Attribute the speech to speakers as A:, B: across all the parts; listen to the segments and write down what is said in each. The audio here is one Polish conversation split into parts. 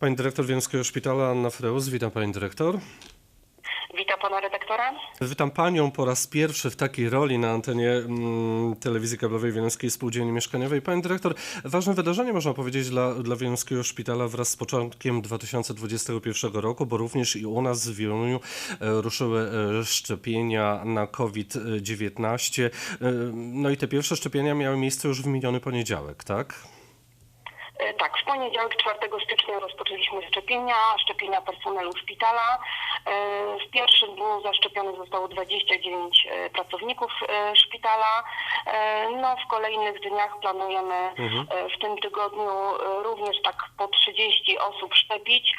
A: Pani dyrektor Wielskiego Szpitala Anna Freus, witam pani dyrektor.
B: Witam pana redaktora.
A: Witam panią po raz pierwszy w takiej roli na antenie mm, telewizji kablowej Wileńskiej Spółdzielni Mieszkaniowej. Pani dyrektor, ważne wydarzenie można powiedzieć dla, dla Szpitala wraz z początkiem 2021 roku, bo również i u nas w Wieluniu e, ruszyły e, szczepienia na COVID-19. E, No i te pierwsze szczepienia miały miejsce już w miniony poniedziałek, tak?
B: E, Tak, w poniedziałek 4 stycznia rozpoczęliśmy szczepienia, szczepienia personelu szpitala. E, W pierwszym dniu zaszczepionych zostało 29 e, pracowników szpitala. No, w kolejnych dniach planujemy e, w tym tygodniu również tak po 30 osób szczepić,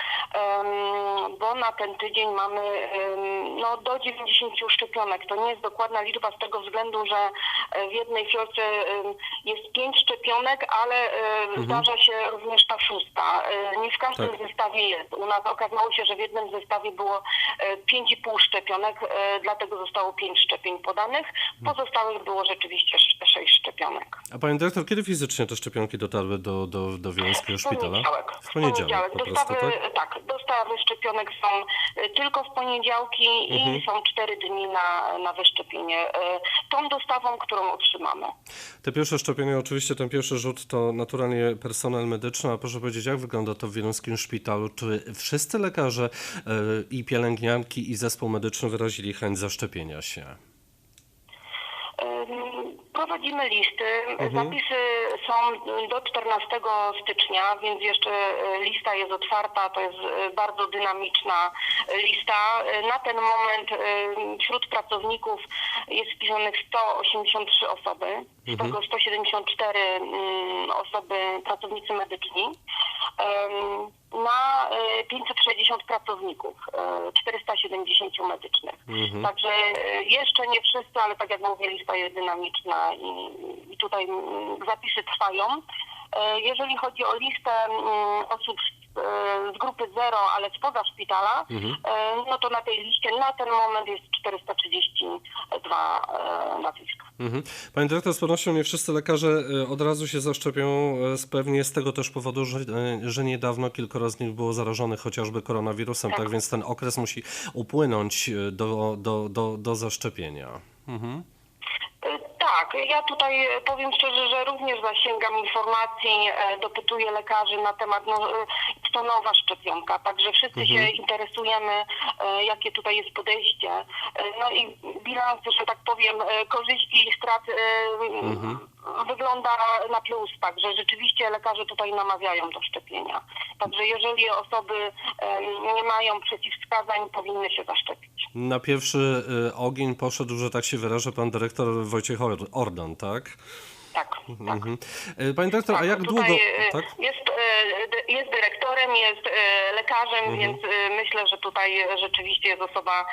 B: bo na ten tydzień mamy no, do 90 szczepionek. To nie jest dokładna liczba z tego względu, że w jednej fiolce jest 5 szczepionek, ale e, zdarza się również ta szósta. E, Nie w każdym
A: Tak.
B: zestawie jest. U nas okazało się, że w jednym zestawie było e, 5,5 szczepionek, e, dlatego zostało 5 szczepień podanych. Pozostałych było rzeczywiście 6 szczepionek.
A: A pani dyrektor, kiedy fizycznie te szczepionki dotarły do, do, do Wileńskiego
B: W
A: Szpitala?
B: poniedziałek.
A: W poniedziałek po prostu,
B: Dostawy,
A: tak?
B: tak, dostawy szczepionek są e, tylko w poniedziałki
A: Mhm.
B: i są 4 dni na, na wyszczepienie. E, Tą dostawą, którą otrzymamy.
A: Te pierwsze szczepienia, oczywiście ten pierwszy rzut to naturalnie personel medyczny, a proszę powiedzieć, jak wygląda to w Wileńskim Szpitalu? Czy wszyscy lekarze e, i pielęgniarki i zespół medyczny wyrazili chęć zaszczepienia się?
B: Prowadzimy listy.
A: Mhm.
B: Zapisy są do 14 stycznia, więc jeszcze e, lista jest otwarta. To jest e, bardzo dynamiczna e, lista. Na ten moment wśród pracowników jest wpisanych 183 osoby, z
A: Mhm.
B: tego 174 mm, osoby pracownicy medyczni. Na e, 560 pracowników, e, 470 medycznych.
A: Mhm.
B: Także e, jeszcze nie wszyscy, ale tak jak mówię, lista jest dynamiczna i, i tutaj mm, zapisy trwają. E, Jeżeli chodzi o listę mm, osób z, e, z grupy 0, ale spoza szpitala, e, no to na tej liście na ten moment jest 432 e, nazwiska.
A: Mhm. Pani dyrektor, z pewnością nie wszyscy lekarze od razu się zaszczepią, z- pewnie z tego też powodu, że, że niedawno kilkoro z nich było zarażonych chociażby koronawirusem, tak,
B: Tak.
A: więc ten okres musi upłynąć do, do, do, do zaszczepienia. Mhm.
B: E, Tak, ja tutaj e, powiem szczerze, że również zasięgam informacji, e, dopytuję lekarzy na temat, no, e, to nowa szczepionka, także wszyscy się interesujemy, e, jakie tutaj jest podejście. E, No i bilans, że tak powiem, e, korzyści i strat e, wygląda na plus, także rzeczywiście lekarze tutaj namawiają do szczepienia. Także jeżeli osoby nie mają przeciwwskazań, powinny się zaszczepić.
A: Na pierwszy e, ogień poszedł, że tak się wyrażę, pan dyrektor Wojciech Or- Ordan, tak?
B: Tak, tak.
A: Mhm. E, Pani dyrektor, a
B: Tak,
A: jak
B: tutaj,
A: długo...
B: e,
A: Tak?
B: Jest, e, jest dyrektorem, jest lekarzem,
A: Mhm.
B: więc myślę, że tutaj rzeczywiście jest osoba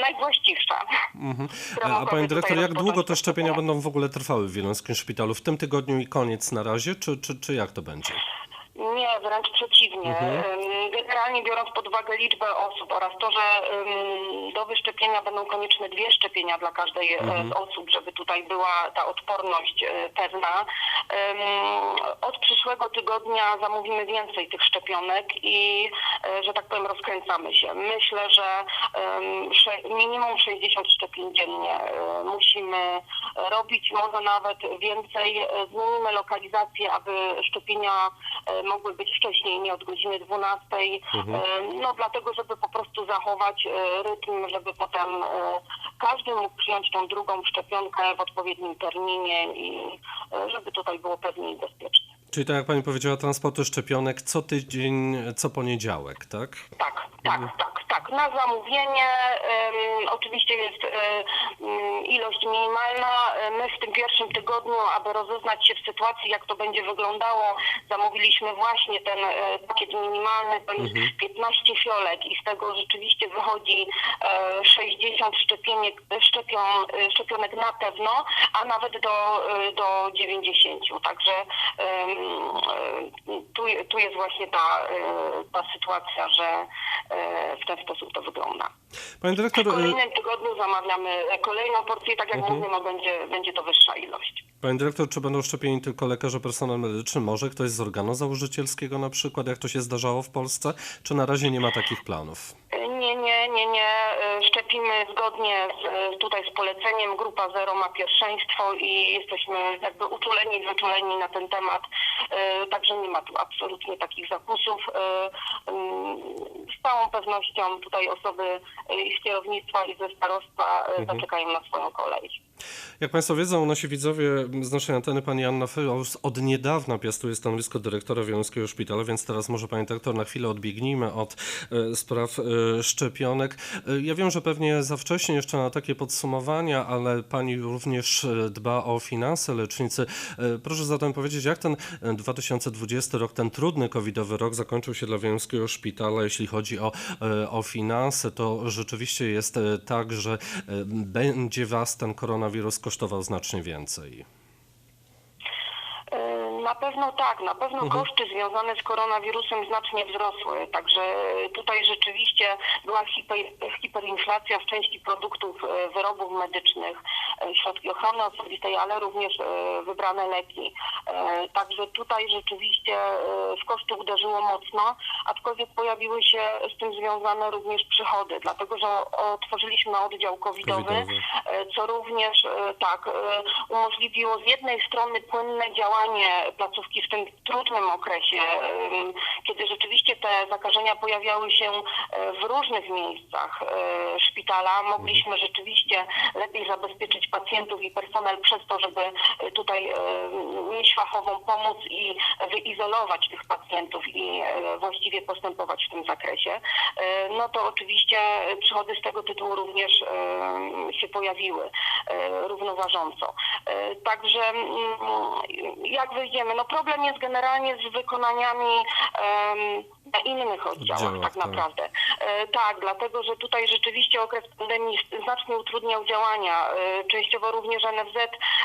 B: najwłaściwsza.
A: Mhm. A pani dyrektor, jak długo te szczepienia. będą w ogóle trwały w Wileńskim Szpitalu? W tym tygodniu i koniec na razie, czy, czy, czy jak to będzie?
B: Nie, wręcz przeciwnie.
A: Mhm.
B: Generalnie biorąc pod uwagę liczbę osób oraz to, że do wyszczepienia będą konieczne dwie szczepienia dla każdej
A: Mhm.
B: z osób, żeby tutaj była ta odporność e, pewna. Od przyszłego tygodnia zamówimy więcej tych szczepionek i, że tak powiem, rozkręcamy się. Myślę, że minimum 60 szczepień dziennie e, musimy robić, może nawet więcej. E, Zmienimy lokalizację, aby szczepienia e, mogły być wcześniej, nie od godziny 12. E, No dlatego, żeby po prostu zachować e, rytm, żeby potem e, każdy mógł przyjąć tą drugą szczepionkę w odpowiednim terminie i e, żeby tutaj było pewnie i bezpiecznie.
A: Czyli tak jak pani powiedziała, transporty szczepionek co tydzień, co poniedziałek, tak?
B: Tak, tak, tak, tak. Na zamówienie em, oczywiście jest e, mm, ilość minimalna. E, My w tym pierwszym tygodniu, aby rozeznać się w sytuacji, jak to będzie wyglądało, zamówiliśmy właśnie ten e, pakiet minimalny, to jest 15 fiolek i z tego rzeczywiście wychodzi e, 60 szczepieniek, szczepion, e, szczepionek na pewno, a nawet do, e, do 90. Także e, tu, tu jest właśnie ta, e, ta sytuacja, że e, w ten, sposób to wygląda.
A: Pani dyrektor,
B: W kolejnym tygodniu zamawiamy e, kolejną porcję, tak jak
A: Mhm.
B: mówię, no będzie, będzie to wyższa ilość.
A: pani dyrektor, czy będą szczepieni tylko lekarze, personel medyczny? Może ktoś z organu założycielskiego na przykład, jak to się zdarzało w Polsce? Czy na razie nie ma takich planów?
B: E, Nie, nie, nie, nie. E, Szczepimy zgodnie z, e, tutaj z poleceniem. Grupa Zero ma pierwszeństwo i jesteśmy jakby uczuleni, wyczuleni na ten temat. E, Także nie ma tu absolutnie takich zakusów. E, mm, Z całą pewnością tutaj osoby e, i z kierownictwa i ze starostwa e, zaczekają na swoją kolej.
A: Jak Państwo wiedzą, nasi widzowie z naszej anteny, pani Anna Fylaus od niedawna piastuje stanowisko dyrektora Wieluńskiego Szpitala, więc teraz może pani dyrektor na chwilę odbiegnijmy od e, spraw e, szczepionek. E, ja wiem, że pewnie za wcześnie jeszcze na takie podsumowania, ale pani również e, dba o finanse lecznicy. E, proszę zatem powiedzieć, jak ten e, 2020 rok, ten trudny covidowy rok zakończył się dla Wieluńskiego Szpitala, jeśli chodzi o, e, o finanse, to rzeczywiście jest e, tak, że e, będzie was ten koronawirus kosztował znacznie więcej.
B: Na pewno tak, na pewno
A: Mhm.
B: koszty związane z koronawirusem znacznie wzrosły, także tutaj rzeczywiście była hiper, hiperinflacja w części produktów, wyrobów medycznych, środki ochrony osobistej, ale również e, wybrane leki. E, Także tutaj rzeczywiście e, w koszty uderzyło mocno, aczkolwiek pojawiły się z tym związane również przychody, dlatego że otworzyliśmy oddział covidowy,
A: Covidowy.
B: e, co również e, tak e, umożliwiło z jednej strony płynne działanie placówki w tym trudnym okresie, kiedy rzeczywiście te zakażenia pojawiały się e, w różnych miejscach e, szpitala. Mogliśmy rzeczywiście lepiej zabezpieczyć pacjentów i personel przez to, żeby e, tutaj e, mieć fachową pomoc i wyizolować tych pacjentów i e, właściwie postępować w tym zakresie. E, No to oczywiście przychody z tego tytułu również e, się pojawiły e, równoważąco. E, Także mm, jak wyjdziemy? No problem jest generalnie z wykonaniami na innych oddziałach
A: Oddziałach,
B: tak
A: tak.
B: naprawdę. E, Tak, dlatego że tutaj rzeczywiście okres pandemii znacznie utrudniał działania. E, Częściowo również NFZ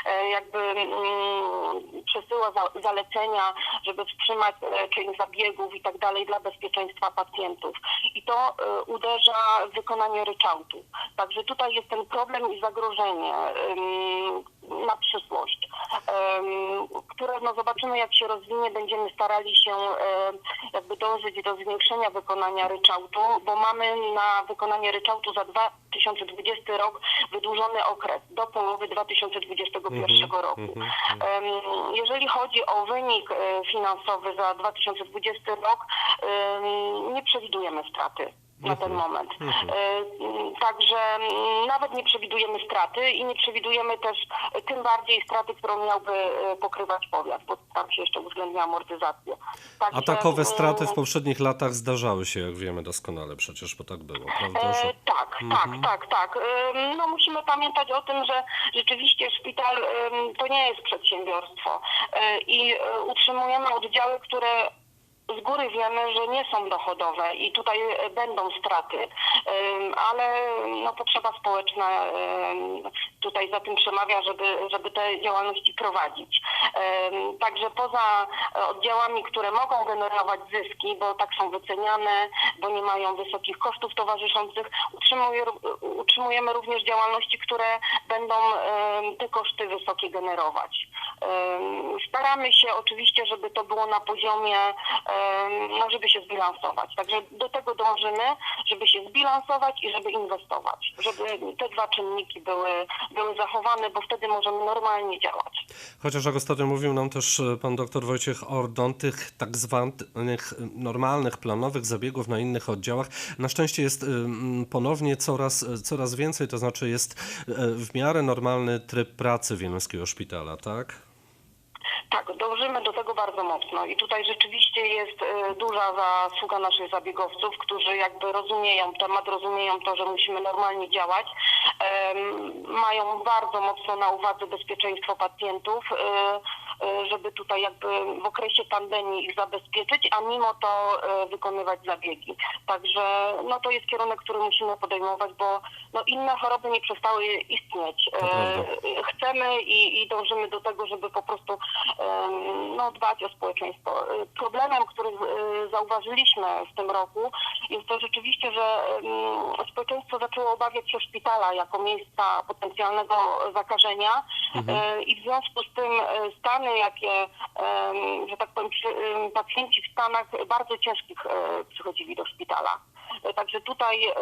B: e, jakby mm, przesyła za- zalecenia, żeby wstrzymać część zabiegów i tak dalej dla bezpieczeństwa pacjentów. I to uderza w wykonanie ryczałtu. Także tutaj jest ten problem i zagrożenie na przyszłość, które no zobaczymy jak się rozwinie, będziemy starali się jakby dążyć do zwiększenia wykonania ryczałtu, bo mamy na wykonanie ryczałtu za 2020 rok wydłużony okres do połowy 2021 roku. Em, Jeżeli chodzi o wynik e, finansowy za 2020 rok, nie przewidujemy straty na ten moment. E, m, Także m, nawet nie przewidujemy straty i nie przewidujemy też tym bardziej straty, którą miałby e, pokrywać powiat, bo tam się jeszcze uwzględnia amortyzację. Także,
A: A takowe
B: m,
A: straty w poprzednich latach zdarzały się, jak wiemy doskonale przecież, bo tak było, prawda? Że...
B: E, tak, tak, tak, tak. Em, No musimy pamiętać o tym, że rzeczywiście szpital to nie jest przedsiębiorstwo E, i utrzymujemy oddziały, które z góry wiemy, że nie są dochodowe i tutaj e, będą straty, ale no, potrzeba społeczna tutaj za tym przemawia, żeby, żeby te działalności prowadzić. Także poza e, oddziałami, które mogą generować zyski, bo tak są wyceniane, bo nie mają wysokich kosztów towarzyszących, utrzymuje, utrzymujemy również działalności, które będą te koszty wysokie generować. Staramy się oczywiście, żeby to było na poziomie, no żeby się zbilansować. Także do tego dążymy, żeby się zbilansować i żeby inwestować, żeby te dwa czynniki były, były zachowane, bo wtedy możemy normalnie działać.
A: Chociaż jak ostatnio mówił nam też e, pan dr Wojciech Ordon, tych tak zwanych e, normalnych, planowych zabiegów na innych oddziałach, na szczęście jest e, ponownie coraz, coraz więcej, to znaczy jest w miarę normalny tryb pracy Wieluńskiego Szpitala, tak?
B: Tak, dążymy do tego bardzo mocno. I tutaj rzeczywiście jest e, duża zasługa naszych zabiegowców, którzy jakby rozumieją temat, rozumieją to, że musimy normalnie działać, mają bardzo mocno na uwadze bezpieczeństwo pacjentów, e, żeby tutaj jakby w okresie pandemii ich zabezpieczyć, a mimo to e, wykonywać zabiegi. Także no to jest kierunek, który musimy podejmować, bo no, inne choroby nie przestały istnieć. E, chcemy i, i dążymy do tego, żeby po prostu no, dbać o społeczeństwo. Problemem, który zauważyliśmy w tym roku, jest to rzeczywiście, że społeczeństwo zaczęło obawiać się szpitala jako miejsca potencjalnego zakażenia e, i w związku z tym e, stany, jakie, że tak powiem, pacjenci w stanach bardzo ciężkich e, przychodzili do szpitala. E, Także tutaj e,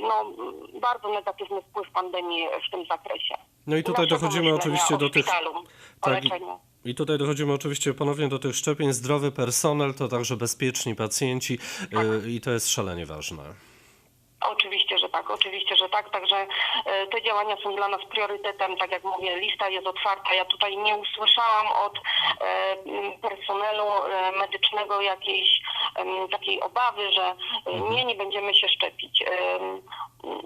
B: no, bardzo negatywny wpływ pandemii w tym zakresie.
A: No i tutaj dochodzimy oczywiście do tych- tak, i- tutaj dochodzimy oczywiście ponownie do tych szczepień. Zdrowy personel to także bezpieczni pacjenci y, i to jest szalenie ważne.
B: Oczywiście, że tak, oczywiście, że tak. Także e, te działania są dla nas priorytetem. Tak jak mówię, lista jest otwarta. Ja tutaj nie usłyszałam od e, personelu e, medycznego jakiejś takiej obawy, że e, nie, nie będziemy się szczepić.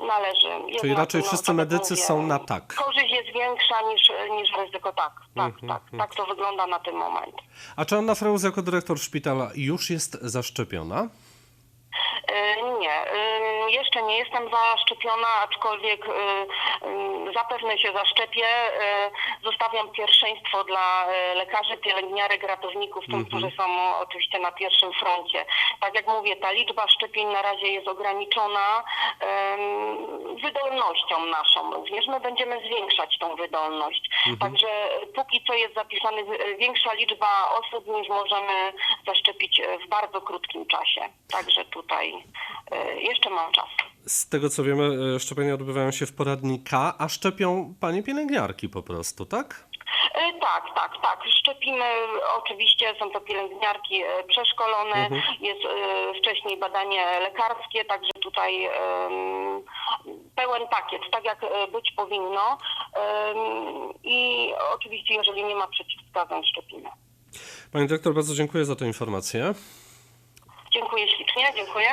B: Należy. Jednak,
A: Czyli raczej wszyscy medycy
B: mówię,
A: są na tak.
B: Korzyść jest większa niż, niż ryzyko. Tak, tak, tak. Tak to wygląda na ten moment.
A: A czy Anna Freus jako dyrektor szpitala już jest zaszczepiona?
B: E, Nie, e, jeszcze nie jestem zaszczepiona, aczkolwiek e, e, zapewne się zaszczepię. Zostawiam pierwszeństwo dla lekarzy, pielęgniarek, ratowników, tym, którzy są oczywiście na pierwszym froncie. Tak jak mówię, ta liczba szczepień na razie jest ograniczona wydolnością naszą również. My będziemy zwiększać tą wydolność. Także e, póki co jest zapisana większa liczba osób niż możemy zaszczepić w bardzo krótkim czasie. Także tutaj jeszcze mam czas.
A: Z tego co wiemy, y, szczepienia odbywają się w poradni K, a szczepią panie pielęgniarki po prostu, tak?
B: E, Tak, tak, tak. Szczepimy oczywiście, są to pielęgniarki e, przeszkolone, jest e, wcześniej badanie lekarskie, także tutaj pełen pakiet, tak jak e, być powinno. I oczywiście, jeżeli nie ma przeciwwskazań, szczepimy.
A: Pani dyrektor, bardzo dziękuję za tę informację.
B: Dziękuję ślicznie, dziękuję.